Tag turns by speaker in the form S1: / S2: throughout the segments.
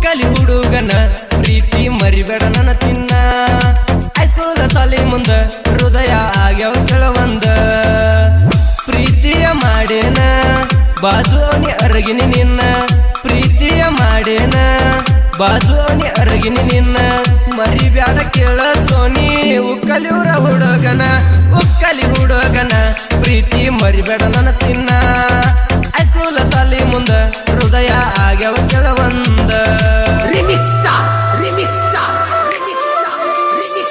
S1: ಉಕ್ಕಲಿ ಹುಡುಗನ ಪ್ರೀತಿ ಮರಿಬೇಡ ನನ್ನ ಚಿನ್ನ. ಹೈಸ್ಕೂಲ ಸಾಲಿ ಮುಂದ ಹೃದಯ ಆಗ್ಯಾವ ಕೆಳವಂದ. ಪ್ರೀತಿಯ ಮಾಡೇನ ಬಾಜುವನಿ ಅರಗಿನಿ ನಿನ್ನ. ಪ್ರೀತಿಯ ಮಾಡೇನ ಬಾಜುವನಿ ಅರಗಿನಿ ನಿನ್ನ. ಮರಿಬ್ಯಾಡ ಕೇಳ ಸೋನಿ, ಉಕ್ಕಲಿವ್ರ ಹುಡುಗನ, ಉಕ್ಕಲಿ ಹುಡುಗನ. ಪ್ರೀತಿ ಮರಿಬೇಡ ನನ್ನ ತಿನ್ನ ಆಗ್ಯಾವ ಕೆಳವಂದ
S2: Remix star, remix star, remix star, remix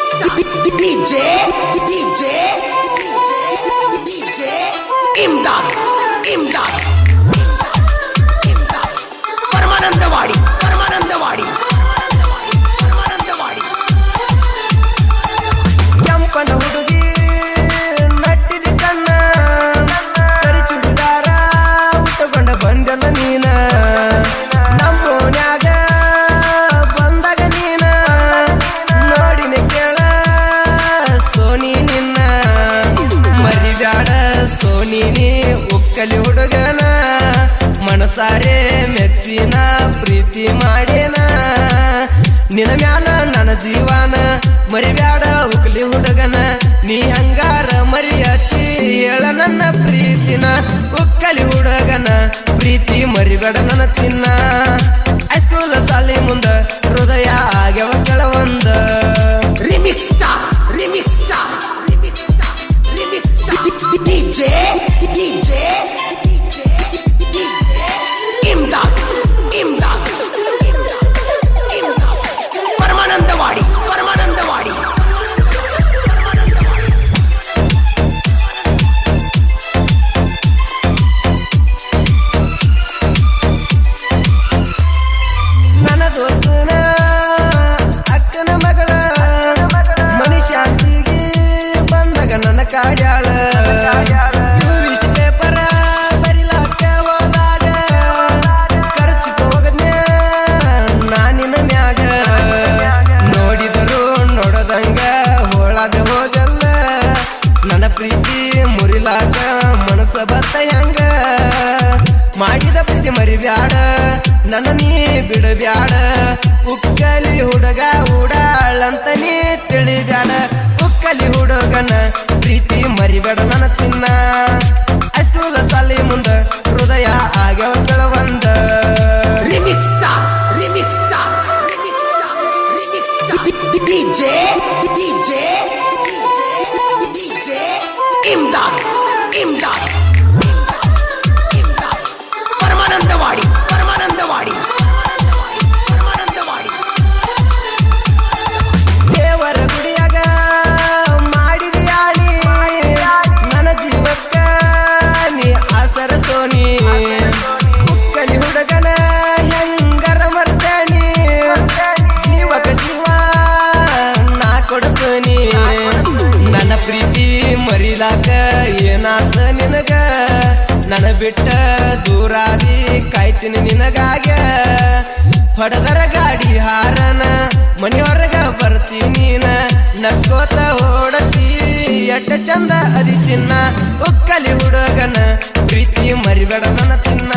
S1: ಮರಿಬ್ಯಾಡ ಸೋನಿ ನೀ ಉಕ್ಕಲಿ ಹುಡುಗನ, ಮನಸಾರೆ ಮೆಚ್ಚಿನ, ಪ್ರೀತಿ ಮಾಡೇನ. ನಿನ ಮ್ಯಾಲ ನನ್ನ ಜೀವನ, ಮರಿಬ್ಯಾಡ ಉಕ್ಲಿ ಹುಡುಗನ. ನೀ ಹಂಗಾರ ಮರಿ ಹಚ್ಚಿ ಹೇಳ ನನ್ನ ಪ್ರೀತಿನ ಉಕ್ಕಲಿ ಹುಡುಗನ. ಪ್ರೀತಿ ಮರಿಬೇಡ ನನ್ನ ಚಿನ್ನ. ನನ್ನ ಪ್ರೀತಿ ಮುರಿಲಾಕ ಮನಸ್ಸ ಬತ್ತ ಹೆಂಗ? ಮಾಡಿದ ಪ್ರೀತಿ ಮರಿಬ್ಯಾಡ, ನನ್ನ ನೀ ಬಿಡಬ್ಯಾಡ. ಉಕ್ಕಲಿ ಹುಡುಗ ಉಡಾಳಂತ ನೀ ತಿಳಿಬ್ಯಾಡ. ಉಕ್ಕಲಿ ಹುಡುಗನ ಪ್ರೀತಿ ಮರಿಬೇಡ ನನ್ನ ಚಿನ್ನ ಅಷ್ಟೂರ ಸಾಲಿ ಮುಂದ ಹೃದಯ ಆಗ್ಯಾವ ಕೆಳವಂದ
S2: DJ, DJ, DJ,
S1: DJ, Imdad, Imdad. ಏನಾತ ನಿನಗ? ನನ ಬಿಟ್ಟ ದೂರಾದಿ ಕಾಯ್ತೀನಿ ನಿನಗಾಗ. ಹೊಡೆದರ ಗಾಡಿ ಹಾರನ ಮನಿ ಹೊರಗ ಬರ್ತೀನಿ ನೀನ. ನಕ್ಕೋತ ಓಡತಿ, ಎಟ್ಟ ಚಂದ ಅದಿ ಚಿನ್ನ. ಉಕ್ಕಲಿ ಹುಡುಗನ, ಪ್ರೀತಿ ಮರಿಬೇಡ ನನ್ನ ಚಿನ್ನ.